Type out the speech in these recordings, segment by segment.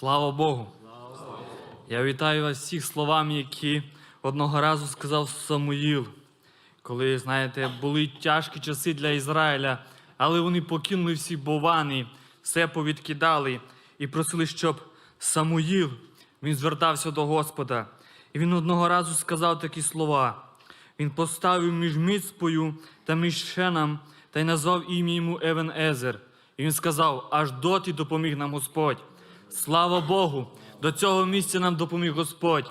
Слава Богу! Я вітаю вас всіх словами, які одного разу сказав Самуїл, коли, знаєте, були тяжкі часи для Ізраїля, але вони покинули всі бовани, все повідкидали і просили, щоб Самуїл він звертався до Господа. І він одного разу сказав такі слова. Він поставив між Мицпою та між Шеном та й назвав ім'я йому Евен Езер. І він сказав: аж доти допоміг нам Господь. Слава Богу! До цього місця нам допоміг Господь.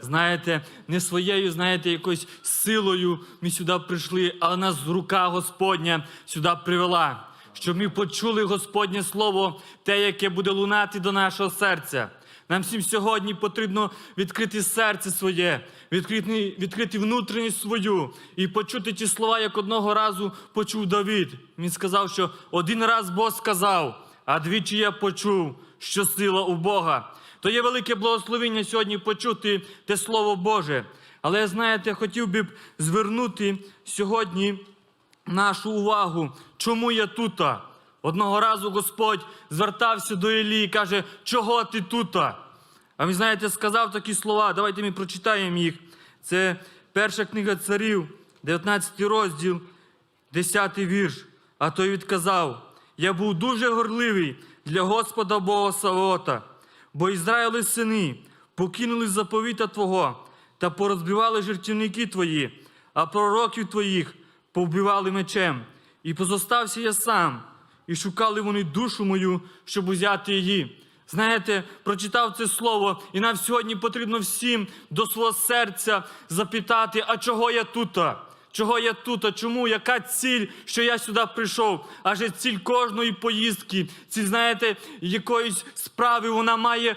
Знаєте, не своєю, знаєте, якоюсь силою ми сюди прийшли, але нас рука Господня сюди привела, щоб ми почули Господнє Слово, те, яке буде лунати до нашого серця. Нам всім сьогодні потрібно відкрити серце своє, відкрити, відкрити внутрішність свою і почути ті слова, як одного разу почув Давид. Він сказав, що один раз Бог сказав, а двічі я почув, що сила у Бога. То є велике благословення сьогодні почути те Слово Боже. Але знаєте, хотів би звернути сьогодні нашу увагу, чому я тут. Одного разу Господь звертався до Ілії і каже, чого ти тут? А він, знаєте, сказав такі слова. Давайте ми прочитаємо їх. Це перша книга царів, 19 розділ, 10 вірш. А той відказав: Я був дуже горливий для Господа Бога Савота, бо Ізраїли сини покинули заповіта Твого та порозбивали жертівники Твої, а пророків Твоїх повбивали мечем. І позостався я сам, і шукали вони душу мою, щоб узяти її. Знаєте, прочитав це слово, і нам сьогодні потрібно всім до свого серця запитати, а чого я тут? Чого я тут? А Чому? Яка ціль, що я сюди прийшов? Адже ціль кожної поїздки, ціль, знаєте, якоїсь справи, вона має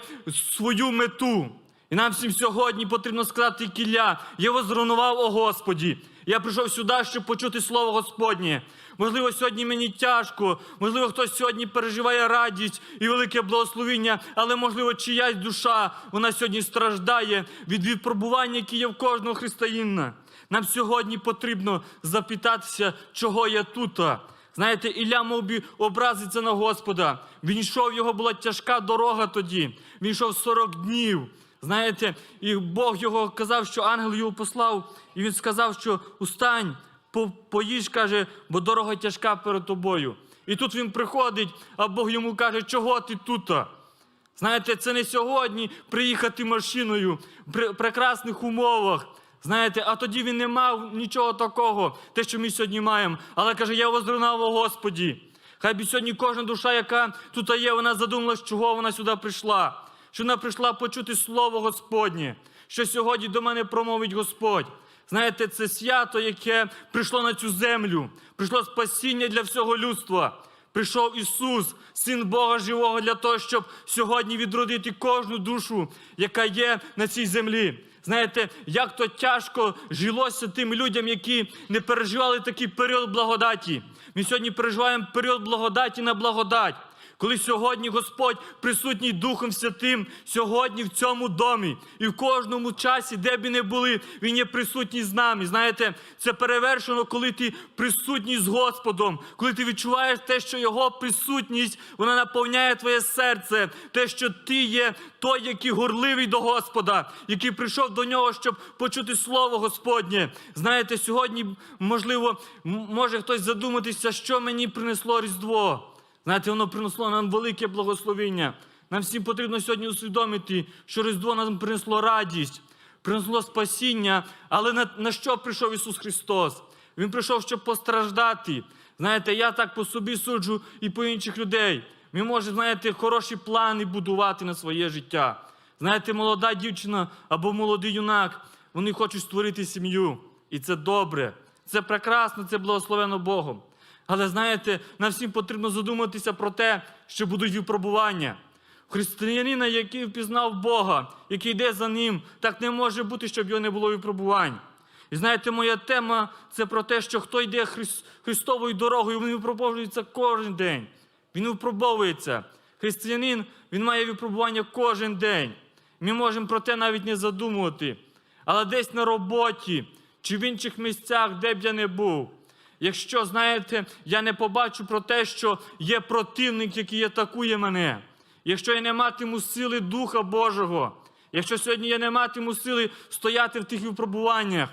свою мету. І нам всім сьогодні потрібно сказати кілля. Я возрунував, о Господі. Я прийшов сюди, щоб почути Слово Господнє. Можливо, сьогодні мені тяжко, можливо, хтось сьогодні переживає радість і велике благословіння, але, можливо, чиясь душа, вона сьогодні страждає від випробування, які є в кожного християнина. Нам сьогодні потрібно запитатися, чого я тут. Знаєте, Ілля мов би образиться на Господа. Він йшов, його була тяжка дорога тоді. Він йшов 40 днів. Знаєте, і Бог його казав, що ангел його послав, і він сказав, що устань, по- поїж, каже, бо дорога тяжка перед тобою. І тут він приходить, а Бог йому каже, чого ти тут? Знаєте, це не сьогодні приїхати машиною при прекрасних умовах. Знаєте, а тоді він не мав нічого такого, те, що ми сьогодні маємо. Але каже, я воздрунав о Господі. Хай би сьогодні кожна душа, яка тут є, вона задумалась, чого вона сюди прийшла. Що вона прийшла почути Слово Господнє, що сьогодні до мене промовить Господь. Знаєте, це свято, яке прийшло на цю землю, прийшло спасіння для всього людства. Прийшов Ісус, Син Бога Живого, для того, щоб сьогодні відродити кожну душу, яка є на цій землі. Знаєте, як то тяжко жилося тим людям, які не переживали такий період благодаті. Ми сьогодні переживаємо період благодаті на благодать. Коли сьогодні Господь присутній Духом Святим, сьогодні в цьому домі і в кожному часі, де б і не були, Він є присутній з нами. Знаєте, це перевершено, коли ти присутній з Господом, коли ти відчуваєш те, що Його присутність вона наповняє твоє серце, те, що ти є той, який горливий до Господа, який прийшов до нього, щоб почути Слово Господнє. Знаєте, сьогодні, можливо, може хтось задуматися, що мені принесло Різдво. Знаєте, воно принесло нам велике благословення. Нам всім потрібно сьогодні усвідомити, що Різдво нам принесло радість, принесло спасіння. Але на, на що прийшов Ісус Христос? Він прийшов, щоб постраждати. Знаєте, я так по собі суджу і по інших людей. Ми можемо, знаєте, хороші плани будувати на своє життя. Знаєте, молода дівчина або молодий юнак, вони хочуть створити сім'ю. І це добре. Це прекрасно, це благословено Богом. Але знаєте, нам всім потрібно задуматися про те, що будуть випробування. Християнина, який впізнав Бога, який йде за ним, так не може бути, щоб його не було випробувань. І знаєте, моя тема це про те, що хто йде Хрис- Христовою дорогою, він випробовується кожен день. Він випробовується. Християнин він має випробування кожен день. Ми можемо про те навіть не задумувати. Але десь на роботі чи в інших місцях, де б я не був. Якщо, знаєте, я не побачу про те, що є противник, який атакує мене. якщо я не матиму сили Духа Божого, якщо сьогодні я не матиму сили стояти в тих випробуваннях,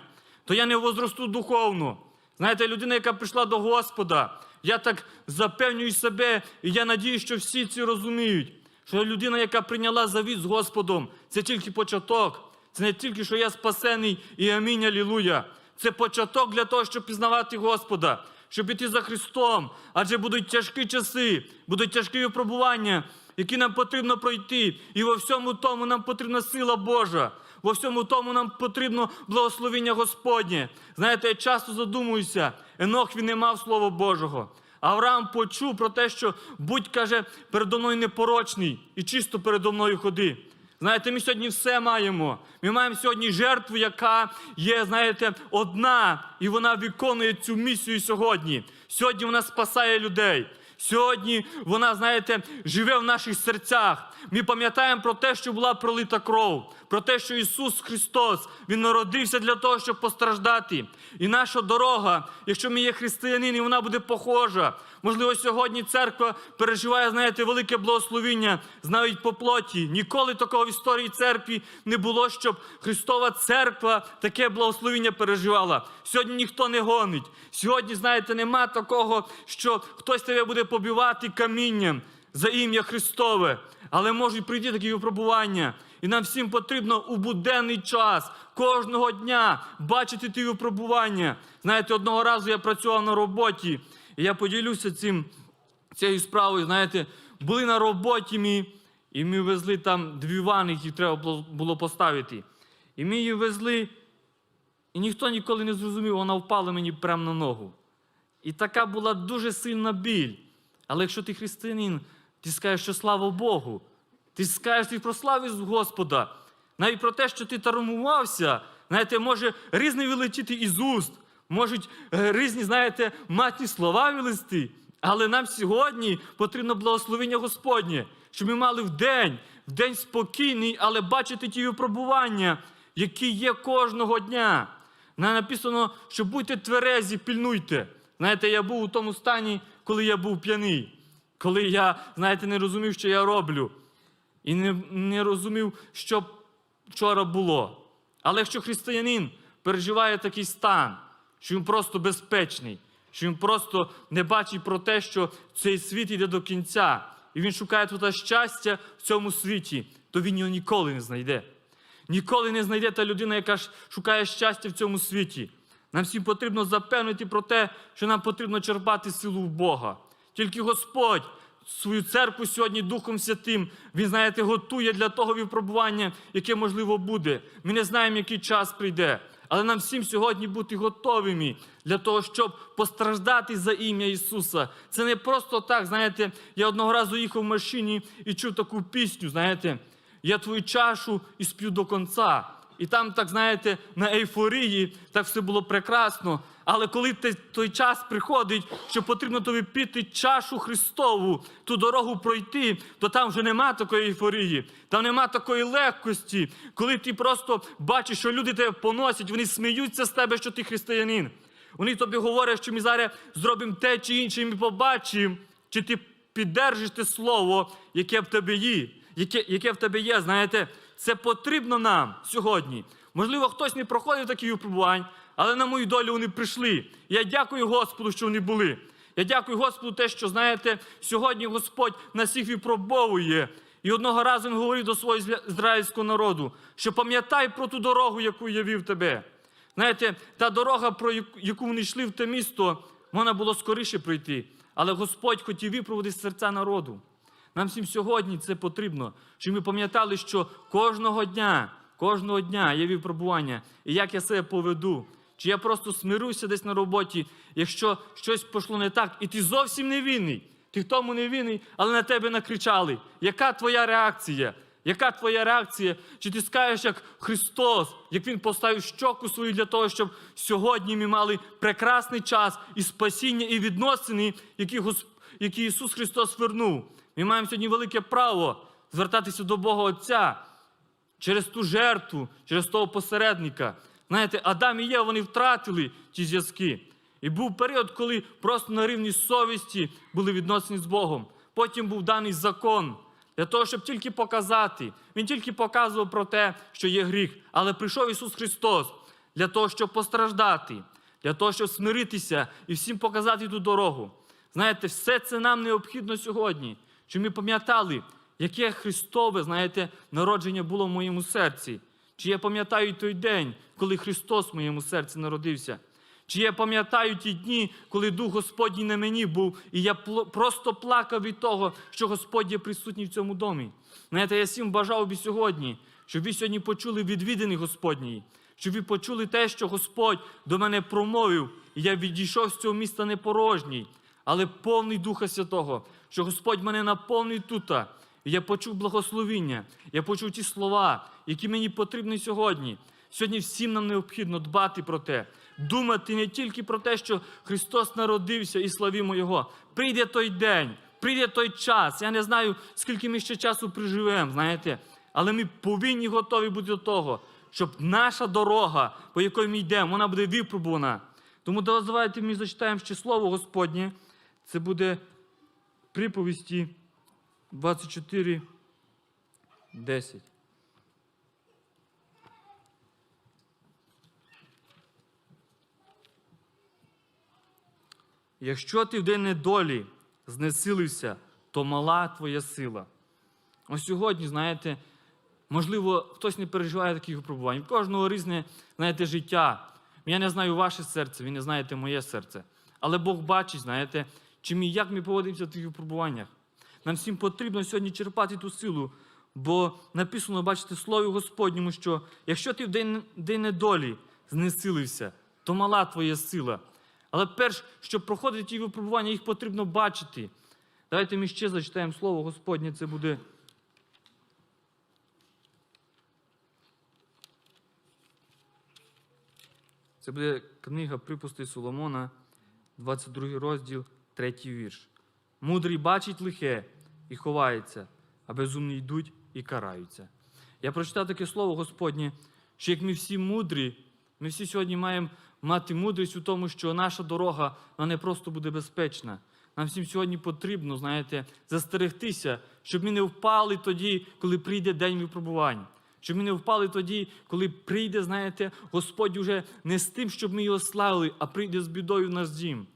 то я не возросту духовно. Знаєте, людина, яка прийшла до Господа, я так запевнюю себе, і я надію, що всі ці розуміють, що людина, яка прийняла завіт з Господом, це тільки початок. Це не тільки, що я спасений і амінь, алілуя. Це початок для того, щоб пізнавати Господа, щоб іти за Христом. Адже будуть тяжкі часи, будуть тяжкі випробування, які нам потрібно пройти. І во всьому тому нам потрібна сила Божа. Во всьому тому нам потрібно благословення Господнє. Знаєте, я часто задумуюся, Енох він не мав Слова Божого. Авраам почув про те, що будь каже, передо мною непорочний і чисто передо мною ходи. Знаєте, ми сьогодні все маємо. Ми маємо сьогодні жертву, яка є, знаєте, одна, і вона виконує цю місію сьогодні. Сьогодні вона спасає людей. Сьогодні вона, знаєте, живе в наших серцях. Ми пам'ятаємо про те, що була пролита кров, про те, що Ісус Христос Він народився для того, щоб постраждати. І наша дорога, якщо ми є християнини, вона буде похожа. Можливо, сьогодні церква переживає, знаєте, велике благословіння, навіть по плоті. Ніколи такого в історії церкви не було, щоб Христова церква таке благословіння переживала. Сьогодні ніхто не гонить. Сьогодні, знаєте, нема такого, що хтось тебе буде побивати камінням за ім'я Христове. Але можуть прийти такі випробування. І нам всім потрібно у буденний час кожного дня бачити ті випробування. Знаєте, одного разу я працював на роботі, і я поділюся цим, цією справою. Знаєте, були на роботі ми, і ми везли там дві вани, які треба було поставити. І ми її везли, і ніхто ніколи не зрозумів, вона впала мені прямо на ногу. І така була дуже сильна біль. Але якщо ти християнин, ти скажеш, що слава Богу, ти скажеш, ти прославиш Господа. Навіть про те, що ти тарамувався, знаєте, може різне вилетіти із уст, можуть е, різні, знаєте, матні слова вилезти. Але нам сьогодні потрібно благословення Господнє, щоб ми мали в день, в день спокійний, але бачити ті випробування, які є кожного дня. На- Написано, що будьте тверезі, пільнуйте. Знаєте, я був у тому стані, коли я був п'яний, коли я, знаєте, не розумів, що я роблю, і не, не розумів, що вчора було. Але якщо християнин переживає такий стан, що він просто безпечний, що він просто не бачить про те, що цей світ йде до кінця, і він шукає тут щастя в цьому світі, то він його ніколи не знайде. Ніколи не знайде та людина, яка шукає щастя в цьому світі. Нам всім потрібно запевнити про те, що нам потрібно черпати силу в Бога. Тільки Господь свою церкву сьогодні Духом Святим, Він, знаєте, готує для того випробування, яке можливо буде. Ми не знаємо, який час прийде. Але нам всім сьогодні бути готовими для того, щоб постраждати за ім'я Ісуса. Це не просто так, знаєте, я одного разу їхав в машині і чув таку пісню, знаєте, я твою чашу і сп'ю до кінця. І там, так знаєте, на ейфорії так все було прекрасно. Але коли той час приходить, що потрібно тобі піти чашу Христову, ту дорогу пройти, то там вже нема такої ейфорії, там нема такої легкості, коли ти просто бачиш, що люди тебе поносять, вони сміються з тебе, що ти християнин. Вони тобі говорять, що ми зараз зробимо те чи інше, і ми побачимо, чи ти піддержиш те слово, яке в тебе є, яке, яке в тебе є, знаєте, це потрібно нам сьогодні. Можливо, хтось не проходив таких випробувань, але на мою долю вони прийшли. Я дякую Господу, що вони були. Я дякую Господу, те, що знаєте, сьогодні Господь нас всіх випробовує. І одного разу він говорив до свого ізраїльського народу, що пам'ятай про ту дорогу, яку я вів тебе. Знаєте, та дорога, про яку вони йшли в те місто, можна було скоріше пройти. Але Господь хотів випроводити серця народу. Нам всім сьогодні це потрібно, щоб ми пам'ятали, що кожного дня, кожного дня є випробування, і як я себе поведу. Чи я просто смирюся десь на роботі, якщо щось пішло не так, і ти зовсім не винний. Ти в тому не винний, але на тебе накричали. Яка твоя реакція? Яка твоя реакція? Чи ти скажеш, як Христос, як Він поставив щоку свою для того, щоб сьогодні ми мали прекрасний час і спасіння, і відносини, які Ісус Христос вернув? Ми маємо сьогодні велике право звертатися до Бога Отця через ту жертву, через того посередника. Знаєте, Адам і Єва, вони втратили ті зв'язки. І був період, коли просто на рівні совісті були відносини з Богом. Потім був даний закон для того, щоб тільки показати. Він тільки показував про те, що є гріх. Але прийшов Ісус Христос для того, щоб постраждати, для того, щоб смиритися і всім показати ту дорогу. Знаєте, все це нам необхідно сьогодні, щоб ми пам'ятали, яке Христове, знаєте, народження було в моєму серці. Чи я пам'ятаю той день, коли Христос в моєму серці народився? Чи я пам'ятаю ті дні, коли Дух Господній на мені був, і я просто плакав від того, що Господь є присутній в цьому домі. Знаєте, я всім бажав би сьогодні, щоб ви сьогодні почули відвідини Господній, щоб ви почули те, що Господь до мене промовив, і я відійшов з цього міста не порожній, але повний Духа Святого, що Господь мене наповнив тута. Я почув благословіння, я почув ті слова, які мені потрібні сьогодні. Сьогодні всім нам необхідно дбати про те, думати не тільки про те, що Христос народився і славімо Його. Прийде той день, прийде той час. Я не знаю, скільки ми ще часу приживемо, знаєте, але ми повинні готові бути до того, щоб наша дорога, по якій ми йдемо, вона буде випробувана. Тому давайте ми зачитаємо ще слово Господнє. Це буде приповісті 24, 10. Якщо ти в день недолі знесилився, то мала твоя сила. Ось сьогодні, знаєте, можливо, хтось не переживає таких випробувань. Кожного різне, знаєте, життя. Я не знаю ваше серце, ви не знаєте моє серце. Але Бог бачить, знаєте, чи ми, як ми поводимося в тих випробуваннях. Нам всім потрібно сьогодні черпати ту силу, бо написано, бачите, в Слові Господньому, що якщо ти в день, день недолі знесилився, то мала твоя сила. Але перш, щоб проходити ті випробування, їх потрібно бачити. Давайте ми ще зачитаємо Слово Господнє, це буде. Це буде книга припустей Соломона, 22 розділ, 3 вірш. Мудрий бачить лихе і ховається, а безумні йдуть і караються. Я прочитав таке слово Господнє, що як ми всі мудрі, ми всі сьогодні маємо мати мудрість у тому, що наша дорога вона не просто буде безпечна. Нам всім сьогодні потрібно, знаєте, застерегтися, щоб ми не впали тоді, коли прийде день випробувань. Щоб ми не впали тоді, коли прийде, знаєте, Господь уже не з тим, щоб ми його славили, а прийде з бідою в наш дім.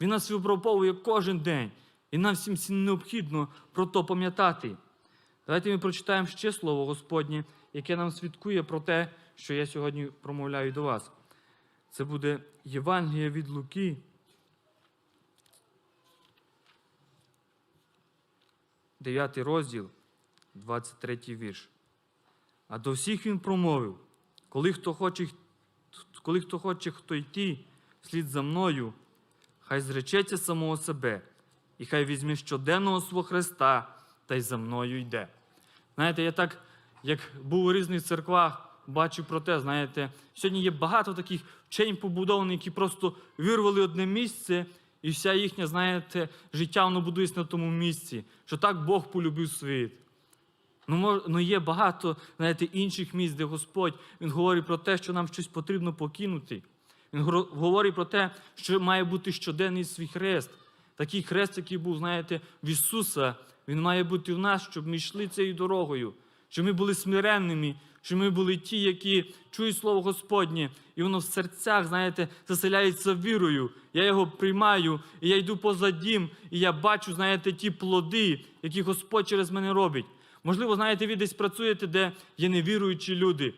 Він нас випробовує кожен день. І нам всім необхідно про то пам'ятати. Давайте ми прочитаємо ще слово Господнє, яке нам свідкує про те, що я сьогодні промовляю до вас. Це буде Євангеліє від Луки. 9 розділ, 23 вірш. А до всіх він промовив, коли хто хоче, коли хто хоче хто йти слід за мною, хай зречеться самого себе, і хай візьме щоденного свого Христа та й за мною йде. Знаєте, я так, як був у різних церквах, бачив про те, знаєте, сьогодні є багато таких вчень побудованих, які просто вирвали одне місце, і вся їхня, знаєте, життя воно будується на тому місці, що так Бог полюбив світ. Ну, ну є багато, знаєте, інших місць, де Господь Він говорить про те, що нам щось потрібно покинути. Він говорить про те, що має бути щоденний свій хрест. Такий хрест, який був, знаєте, в Ісуса, він має бути в нас, щоб ми йшли цією дорогою, щоб ми були смиренними, щоб ми були ті, які чують Слово Господнє, і воно в серцях, знаєте, заселяється вірою. Я його приймаю, і я йду поза дім, і я бачу, знаєте, ті плоди, які Господь через мене робить. Можливо, знаєте, ви десь працюєте, де є невіруючі люди.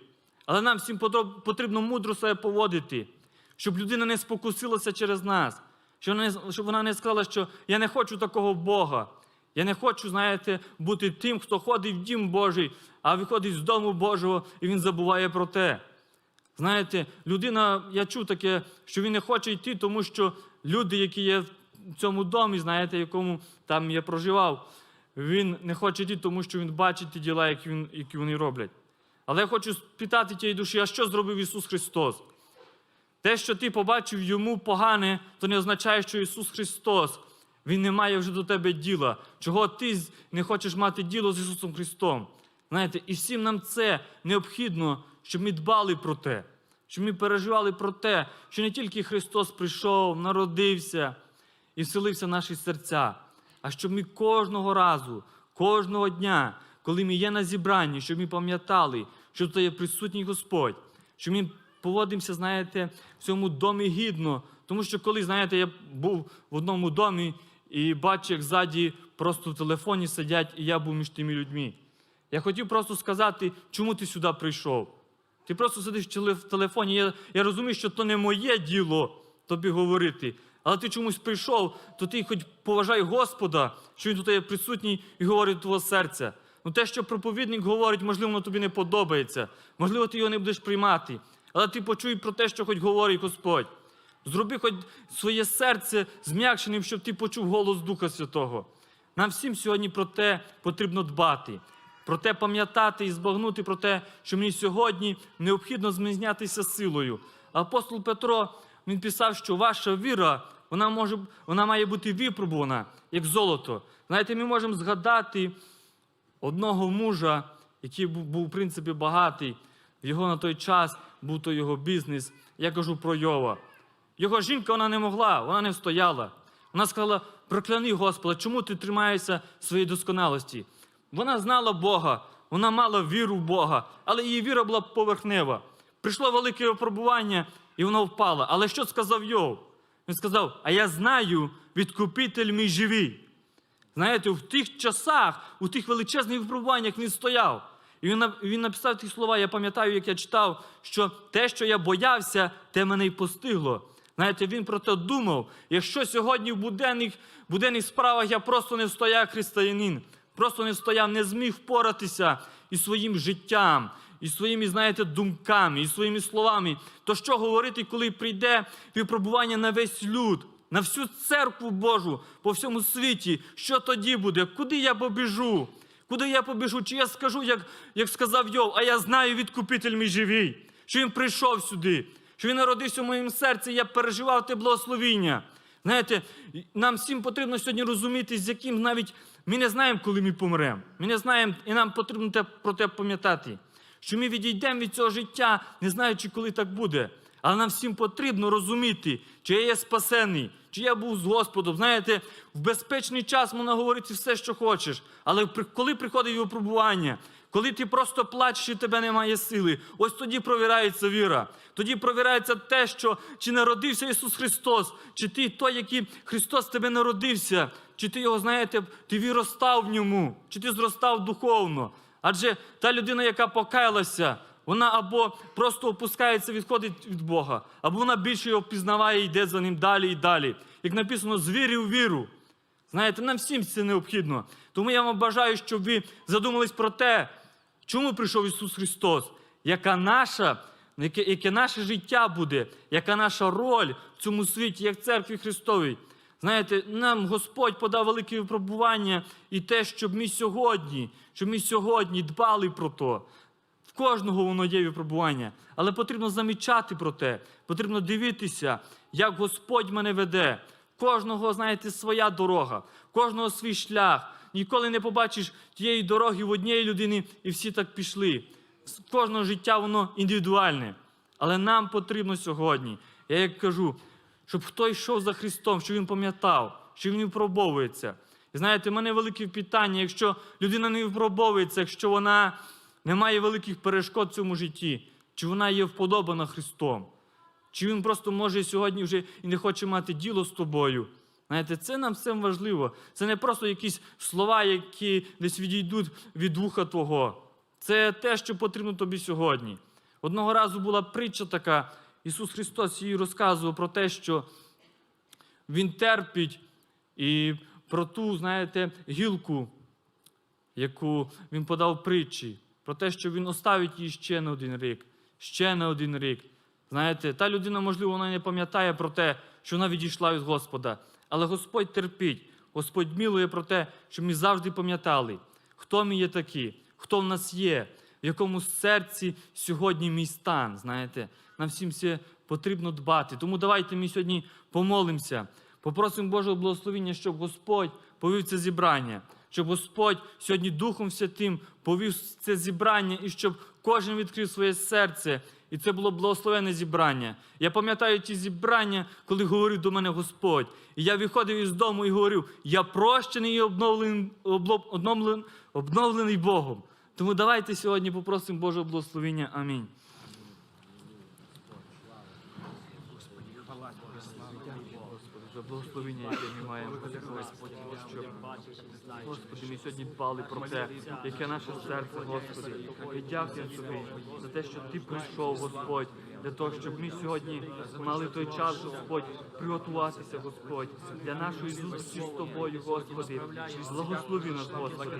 Але нам всім потрібно мудро себе поводити, щоб людина не спокусилася через нас, щоб вона не, щоб вона не сказала, що я не хочу такого Бога. Я не хочу, знаєте, бути тим, хто ходить в дім Божий, а виходить з дому Божого, і він забуває про те. Знаєте, людина, я чув таке, що він не хоче йти, тому що люди, які є в цьому домі, знаєте, якому там я проживав, він не хоче йти, тому що він бачить ті діла, які, він, які вони роблять. Але я хочу спитати тієї душі, а що зробив Ісус Христос? Те, що ти побачив йому погане, то не означає, що Ісус Христос, Він не має вже до тебе діла. Чого ти не хочеш мати діло з Ісусом Христом? Знаєте, і всім нам це необхідно, щоб ми дбали про те, щоб ми переживали про те, що не тільки Христос прийшов, народився і вселився в наші серця, а щоб ми кожного разу, кожного дня, коли ми є на зібранні, щоб ми пам'ятали, що тут є присутній Господь, що ми поводимося, знаєте, в цьому домі гідно. Тому що коли, знаєте, я був в одному домі і бачив, як ззаді просто в телефоні сидять, і я був між тими людьми. Я хотів просто сказати, чому ти сюди прийшов. Ти просто сидиш в телефоні. Я, я розумію, що то не моє діло тобі говорити. Але ти чомусь прийшов, то ти хоч поважай Господа, що він тут є присутній і говорить до твого серця. Ну те, що проповідник говорить, можливо, воно тобі не подобається. Можливо, ти його не будеш приймати. Але ти почуй про те, що хоч говорить Господь. Зроби хоч своє серце зм'якшеним, щоб ти почув голос Духа Святого. Нам всім сьогодні про те потрібно дбати, про те пам'ятати і збагнути про те, що мені сьогодні необхідно змінятися силою. Апостол Петро він писав, що ваша віра вона може, вона має бути випробувана, як золото. Знаєте, ми можемо згадати одного мужа, який був, в принципі багатий. Його на той час був то його бізнес. Я кажу про Йова. Його жінка вона не могла, вона не встояла. Вона сказала: прокляни Господа, чому ти тримаєшся своєї досконалості? Вона знала Бога, вона мала віру в Бога, але її віра була поверхнева. Прийшло велике випробування, і вона впала. Але що сказав Йов? Він сказав: А я знаю, відкупитель мій живий. Знаєте, в тих часах, у тих величезних випробуваннях він стояв. І він, він написав ті слова, я пам'ятаю, як я читав, що те, що я боявся, те мене й постигло. Знаєте, він про те думав. Якщо сьогодні в буденних, буденних справах я просто не встояв християнин, просто не встояв, не зміг впоратися із своїм життям, і своїми, знаєте, думками, і своїми словами, то що говорити, коли прийде випробування на весь люд? на всю церкву Божу по всьому світі, що тоді буде? Куди я побіжу? Куди я побіжу? Чи я скажу, як, як сказав Йов, а я знаю відкупитель мій живий, що він прийшов сюди, що він народився в моєму серці, я переживав те благословіння. Знаєте, нам всім потрібно сьогодні розуміти, з яким навіть ми не знаємо, коли ми помремо. Ми не знаємо, і нам потрібно те, про те пам'ятати, що ми відійдемо від цього життя, не знаючи, коли так буде. Але нам всім потрібно розуміти, чи я є спасений, чи я був з Господом. Знаєте, в безпечний час можна говорити все, що хочеш. Але коли приходить випробування, коли ти просто плачеш і тебе немає сили, ось тоді провірається віра. Тоді провірається те, що чи народився Ісус Христос, чи ти той, який Христос тебе народився, чи ти його, знаєте, ти віростав в ньому, чи ти зростав духовно. Адже та людина, яка покаялася, вона або просто опускається, відходить від Бога, або вона більше його пізнаває і йде за ним далі і далі. Як написано, з віри в віру. Знаєте, нам всім це необхідно. Тому я вам бажаю, щоб ви задумались про те, чому прийшов Ісус Христос, яка наша, яке, яке наше життя буде, яка наша роль в цьому світі, як церкві Христовій. Знаєте, нам Господь подав велике випробування і те, щоб ми сьогодні, щоб ми сьогодні дбали про то. Кожного воно є випробування, але потрібно замічати про те, потрібно дивитися, як Господь мене веде. Кожного, знаєте, своя дорога, кожного свій шлях. Ніколи не побачиш тієї дороги в однієї людини, і всі так пішли. Кожного життя воно індивідуальне. Але нам потрібно сьогодні, я як кажу, щоб хто йшов за Христом, щоб він пам'ятав, що він випробовується. І знаєте, в мене велике питання, якщо людина не випробовується, якщо вона не має великих перешкод в цьому житті, чи вона є вподобана Христом, чи він просто може сьогодні вже і не хоче мати діло з тобою. Знаєте, це нам всім важливо. Це не просто якісь слова, які десь відійдуть від вуха твого. Це те, що потрібно тобі сьогодні. Одного разу була притча така, Ісус Христос їй розказував про те, що Він терпить і про ту, знаєте, гілку, яку він подав притчі, про те, що він оставить її ще на один рік, ще на один рік. Знаєте, та людина, можливо, вона не пам'ятає про те, що вона відійшла від Господа. Але Господь терпить, Господь мілує про те, що ми завжди пам'ятали, хто ми є такі, хто в нас є, в якому серці сьогодні мій стан. Знаєте, нам всім це потрібно дбати. Тому давайте ми сьогодні помолимося, попросимо Божого благословення, щоб Господь повів це зібрання, щоб Господь сьогодні Духом Святим повів це зібрання і щоб кожен відкрив своє серце І це було благословенне зібрання. Я пам'ятаю ті зібрання, коли говорив до мене Господь. І я виходив із дому і говорив: я прощений і обновлений, обновлений Богом. Тому давайте сьогодні попросимо Божого благословення. Амінь. Господи, благословення, яке ми маємо. Господи, щоб Господи, ми сьогодні дбали про те, яке наше серце, Господи. І дякую Тобі за те, що Ти прийшов, Господь, для того, щоб ми сьогодні мали той час, Господь, приготуватися, Господь, для нашої зустрічі з Тобою, Господи. Благослови нас, Господи.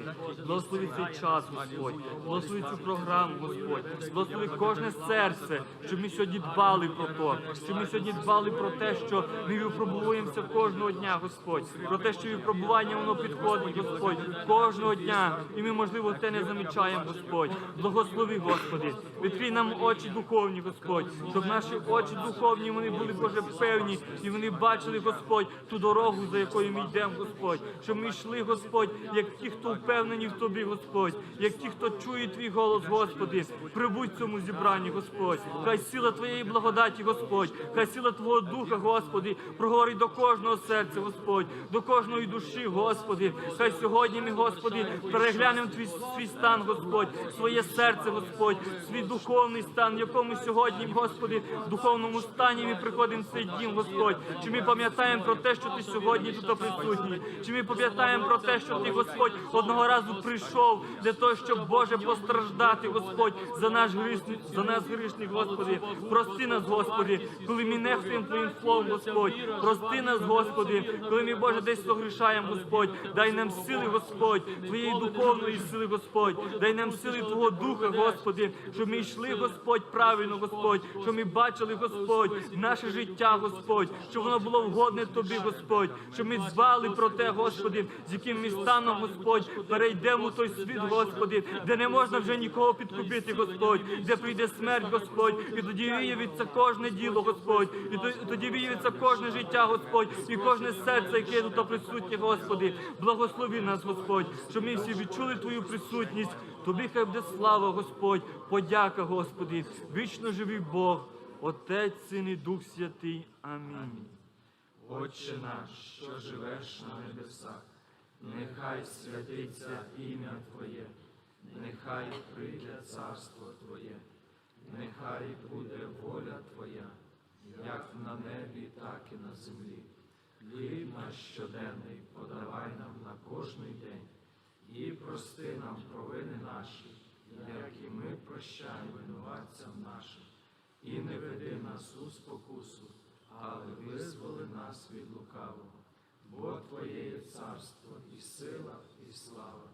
Благослови цей час, Господь. Благослови цю програму, Господь. Благослови кожне серце, щоб ми сьогодні дбали про то, щоб ми сьогодні дбали про те, що ми випробуємося кожного дня, Господь, про те, що випробування воно підходить, Господь, кожного дня. І ми, можливо, те не замічаємо, Господь. Благослови, Господи. Відкрий нам очі духовні, Господь, щоб наші очі духовні вони були, Боже, певні, і вони бачили, Господь, ту дорогу, за якою ми йдемо, Господь. Щоб ми йшли, Господь, як ті, хто впевнені в Тобі, Господь, як ті, хто чує Твій голос, Господи. Прибудь в цьому зібранні, Господь. Хай сила Твоєї благодаті, Господь, хай сила Твого Духа, Господи, проговорить до кожного серця, Господь, до кожної душі, Господи. Хай сьогодні ми, Господи, переглянемо твій свій стан, Господь, своє серце, Господь, свій духовний стан, в якому сьогодні, Господи, в духовному стані ми приходимо в цей дім, Господь. Чи ми пам'ятаємо про те, що Ти сьогодні тут присутній? Чи ми пам'ятаємо про те, що Ти, Господь, одного разу прийшов для того, щоб Боже постраждати, Господь, за наш грішний, за нас грішних, Господи. Прости нас, Господи, коли ми нехтуємо Твоїм словом, Господь. Прости нас, Господи, коли ми, Боже, десь согрішаємо, Господь. Дай нам сили, Господь, Твоєї духовної сили, Господь. Дай нам сили Твого Духа, Господи, щоб ми йшли, Господь, правильно, Господь, щоб ми бачили, Господь, наше життя, Господь, щоб воно було вгодне Тобі, Господь, щоб ми звали про те, Господи, з яким ми станом, Господь, перейдемо в той світ, Господи, де не можна вже нікого підкупити, Господь, де прийде смерть, Господь, і тоді виявиться кожне діло, Господь, і тоді виявиться кожне життя, Господь, і кожне серце, яке тут присутнє, Господи. Благослови нас, Господь, щоб ми всі відчули Твою присутність. Тобі хай буде слава, Господь, подяка, Господи, вічно живий Бог, Отець, Син і Дух Святий. Амінь. Отче наш, що живеш на небесах, нехай святиться ім'я Твоє, нехай прийде царство Твоє, нехай буде воля Твоя, як на небі, так і на землі. Хліб наш щоденний подавай нам на кожний день, і прости нам провини наші, як і ми прощаємо винуватцям нашим, і не веди нас у спокусу, але визволи нас від лукавого, бо Твоє є царство і сила, і слава